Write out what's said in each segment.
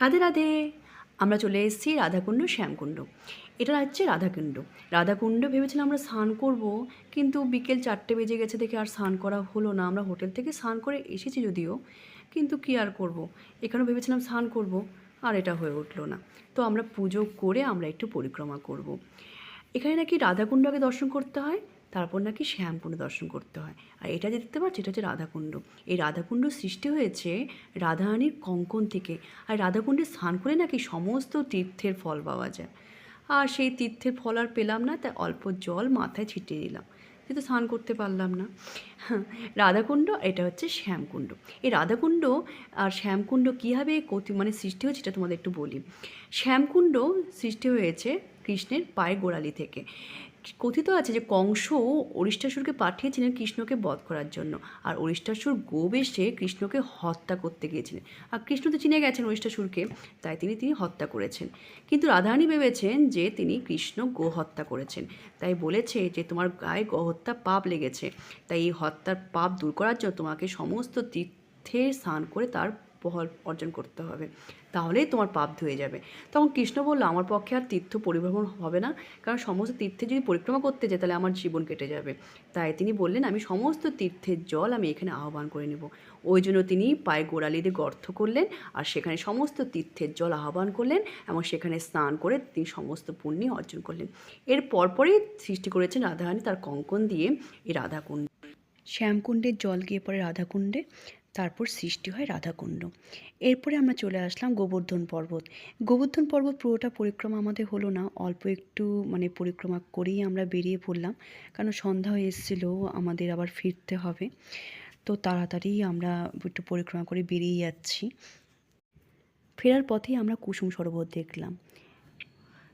রাধে রাধে। আমরা চলে এসেছি রাধাকুণ্ড, শ্যামকুণ্ড। এটা হচ্ছে রাধাকুণ্ড। রাধাকুণ্ড ভেবেছিলাম আমরা স্নান করব, কিন্তু বিকেল চারটে বেজে গেছে দেখে আর স্নান করা হলো না। আমরা হোটেল থেকে স্নান করে এসেছি যদিও, কিন্তু কী আর করব। এখানেও ভেবেছিলাম স্নান করব, আর এটা হয়ে উঠল না। তো আমরা পুজো করে আমরা একটু পরিক্রমা করব। এখানে নাকি রাধাকুণ্ড আগে দর্শন করতে হয়? তারপর নাকি শ্যামকুণ্ড দর্শন করতে হয়। আর এটা যে দেখতে পাচ্ছি এটা হচ্ছে রাধাকুণ্ড। এই রাধাকুণ্ড সৃষ্টি হয়েছে রাধারানীর কঙ্কন থেকে। আর রাধাকুণ্ডে স্নান করে নাকি সমস্ত তীর্থের ফল পাওয়া যায়। আর সেই তীর্থের ফল আর পেলাম না তাই অল্প জল মাথায় ছিটিয়ে দিলাম। কিন্তু স্নান করতে পারলাম না। হ্যাঁ, রাধাকুণ্ড এটা হচ্ছে শ্যামকুণ্ড। এই রাধাকুণ্ড আর শ্যামকুণ্ড কীভাবে কতি মানে সৃষ্টি হয়েছে এটা তোমাদের একটু বলি। শ্যামকুণ্ড সৃষ্টি হয়েছে কৃষ্ণের পায়ে গোড়ালি থেকে। কথিত আছে যে কংস অরিষ্টাসুরকে পাঠিয়েছিলেন কৃষ্ণকে বধ করার জন্য। আর অরিষ্টাসুর গোবেশে কৃষ্ণকে হত্যা করতে গিয়েছিলেন। আর কৃষ্ণ তো চিনে গেছেন অরিষ্টাসুরকে তাই তিনি তিনি হত্যা করেছেন। কিন্তু রাধারানী ভেবেছেন যে তিনি কৃষ্ণ গো হত্যা করেছেন। তাই বলেছে যে, তোমার গায়ে গো হত্যা পাপ লেগেছে। তাই এই হত্যার পাপ দূর করার জন্য তোমাকে সমস্ত তীর্থে স্নান করে তার ফল অর্জন করতে হবে। তাহলেই তোমার পাপ ধুয়ে যাবে। তখন কৃষ্ণ বলল, আমার পক্ষে আর তীর্থ পরিভ্রমণ হবে না। কারণ সমস্ত তীর্থে যদি পরিক্রমা করতে যাই, তাহলে আমার জীবন কেটে যাবে। তাই তিনি বললেন, আমি সমস্ত তীর্থের জল আমি এখানে আহ্বান করে নেব। ওই জন্য তিনি পায়ে গোড়ালিতে গর্ত করলেন আর সেখানে সমস্ত তীর্থের জল আহ্বান করলেন এবং সেখানে স্নান করে তিনি সমস্ত পুণ্য অর্জন করলেন। এর পরপরই সৃষ্টি করেছেন রাধারানী তার কঙ্কন দিয়ে এই রাধাকুণ্ড। শ্যামকুণ্ডের জল গিয়ে পড়ে রাধাকুণ্ডে। তারপর সৃষ্টি হয় রাধাকুণ্ড। এরপরে আমরা চলে আসলাম গোবর্ধন পর্বত। গোবর্ধন পর্বত পুরোটা পরিক্রমা আমাদের হলো না, অল্প একটু মানে পরিক্রমা করেই আমরা বেরিয়ে পড়লাম। কারণ সন্ধ্যা হয়ে এসেছিল, আমাদের আবার ফিরতে হবে। তো তাড়াতাড়ি আমরা একটু পরিক্রমা করে বেরিয়ে যাচ্ছি। ফেরার পথেই আমরা কুসুম সরোবর দেখলাম।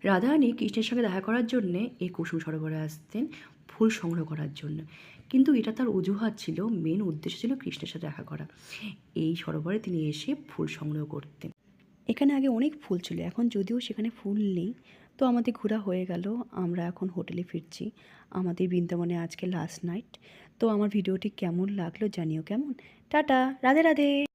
রাধারানী কৃষ্ণের সঙ্গে দেখা করার জন্যে এই কুসুম সরোবরে আসতেন। ফুল সংগ্রহ করার জন্য। কিন্তু এটা তার অজুহাত ছিল মেন উদ্দেশ্য ছিল কৃষ্ণের সাথে দেখা করা। এই সরোবরে তিনি এসে ফুল সংগ্রহ করতেন। এখানে আগে অনেক ফুল ছিল, এখন যদিও সেখানে ফুল নেই। তো আমাদের ঘোরা হয়ে গেল, আমরা এখন হোটেলে ফিরছি। আমাদের বৃন্দাবনে আজকে লাস্ট নাইট তো আমার ভিডিওটি কেমন লাগল জানিও কেমন। টাটা, রাধে রাধে।